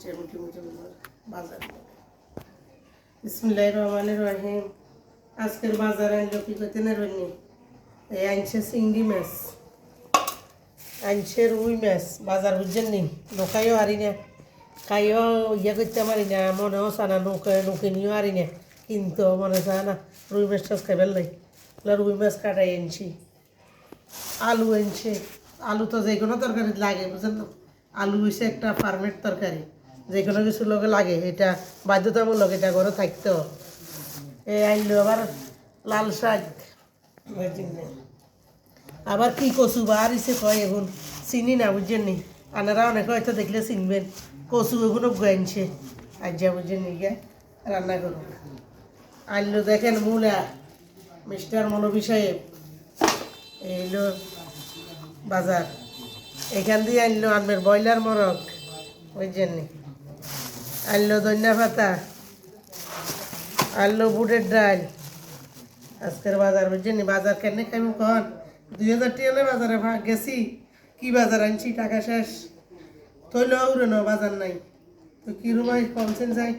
হচ্ছে মুঠি মুঠি বাজার বিসমুল্লাহ রহমানের রহিম আজকের বাজারে আনলো কি করতে না রইনি এই আনছে চিংড়ি মাছ আনছে রুই মাছ বাজার বুঝছেন নি নৌকাইও হারি না খাইও ইয়ে করতে পারি না মনেও চানা নৌকা নৌকে নিয়েও হারি না কিন্তু মনে চায় না রুই মাছ টাছ খাইবার লাই রুই মাছ কাটাই আনছি আলু আনছে আলু তো যে কোনো তরকারি লাগে বুঝলেন না আলু হচ্ছে একটা ফার্মের তরকারি যে কোনো কিছু লোকে লাগে, এটা বাধ্যতামূলক, এটা ঘরে থাকতো। এই আনলো আবার লাল শাক। আবার কি কচু বা আর ইসে কয় এখন? চিনি না, বুঝছেন নি? আনারা অনেক হয়তো দেখলে চিনবেন। কচু এগুলো আনছে আর যা বুঝছেন নি রান্না করুন আনলো দেখেন মূলা, মিস্টার মৌলবী সাহেব। এইলো বাজার। এখান দিয়ে আনলো আনবেন ব্রয়লার মরক বুঝছেন নি? আনলো ধনিয়া পাতা আনলো বুটের ডাল। আজকের বাজার বুঝছেন বাজার কেন খাইব কন? দুই হাজার টিয়ালে বাজারে গেছি। কি বাজার আনছি? টাকা শেষ। তৈল উড়ে ন, বাজার নাই। তো কি রুমাই কমছেন যাই?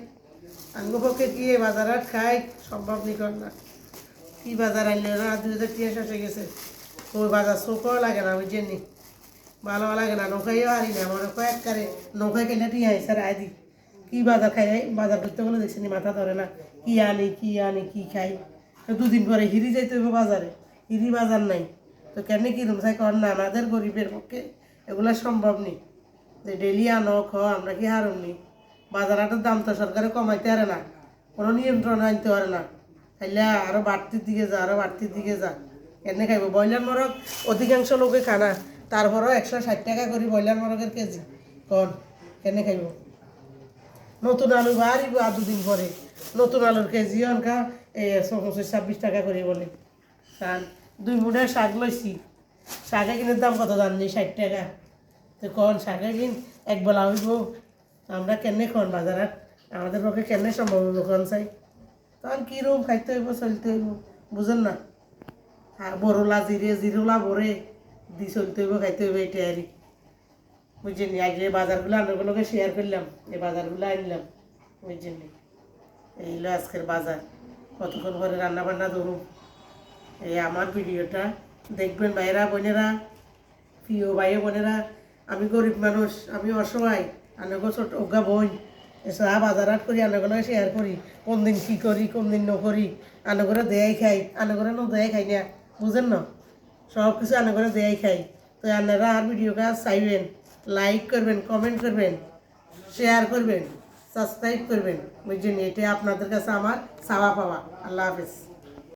আঙ্গ পক্ষে কি বাজার আর খাই? সম্ভব নি কর না। কি বাজার আনলে না? দুই হাজার টিয়া শেষ হয়ে গেছে। ওই বাজার চোখও লাগে না বুঝছেন ভালো লাগে না নৌকাইও হারি না। মনে কয়েক কারে নৌকায় কেলে টিয়া স্যার আদি কি বাজার খাই? বাজার করতে গেলে দেখছি মাথা ধরে না। কি আনি কি আনি, কি খাই? তো দুদিন পরে হিরি যাইতে হবে বাজারে। হিরি বাজার নাই। তো কেন কি রুম চাই কর না আমাদের গরিবের পক্ষে এগুলো সম্ভব নেই যে ডেলি আনো খ আমরা কি হারুম নি? বাজার হাটের দাম তো সরকারে কমাইতে পারে না। কোনো নিয়ন্ত্রণ আনতে পারে না। খাইলে আরও বাড়তির দিকে যা, আরও বাড়তির দিকে যা। এনে খাইব? ব্রয়লার মরক অধিকাংশ লোকে খানা তারপরও একশো ষাট টাকা করি ব্রয়লার মরকের কেজি। কন কেনে খাইব? নতুন আলু বাড়িব আর দুদিন পরে। নতুন আলুর কেজি অনকা এই পঁচিশ ছাব্বিশ টাকা করে বলে। কারণ দুই মুঠে শাক লইছি। শাকে কিনের দাম কত জাননি? ষাট টাকা। তো কন শাকে কিন? এক বেলা হইব। আমরা কেনে খন বাজারাত আমাদের পক্ষে কেনে সম্ভব হইব কন চাই? তখন কী রুম খাইতে হইব, চলতে হইব, বুঝেন না? আর বড়লা জিরে, জিরোলা ভরে দি চলতে হইব, খাইতে হইব এটা আরই বুঝছেন আজ যে বাজারগুলো আনাগুলোকে শেয়ার করলাম, এই বাজারগুলো আনলাম বুঝছেন এই হলো আজকের বাজার, কতক্ষণ পরে রান্না বান্না ধরুন এই আমার ভিডিওটা দেখবেন ভাইয়েরা, বোনেরা, প্রিয় ভাই বোনেরা, আমি গরিব মানুষ, আমি অসহায়, আনাগো ছোট অজ্ঞা বোন এসব বাজারাত করি আনাগুলো শেয়ার করি, কোন দিন কী করি, কোন দিন নকরি আনাগরে দেয়াই খাই, আনাগরে ন দেয়াই খাই না, বুঝেন না? সব কিছু আনাগরে দেয়াই খাই। তো আপনারা আর ভিডিও কাজ চাইবেন লাইক করবেন কমেন্ট করবেন শেয়ার করবেন সাবস্ক্রাইব করবেন। ওই জন্য এটা আপনাদের কাছে আমার চাওয়া পাওয়া। আল্লাহ হাফেজ।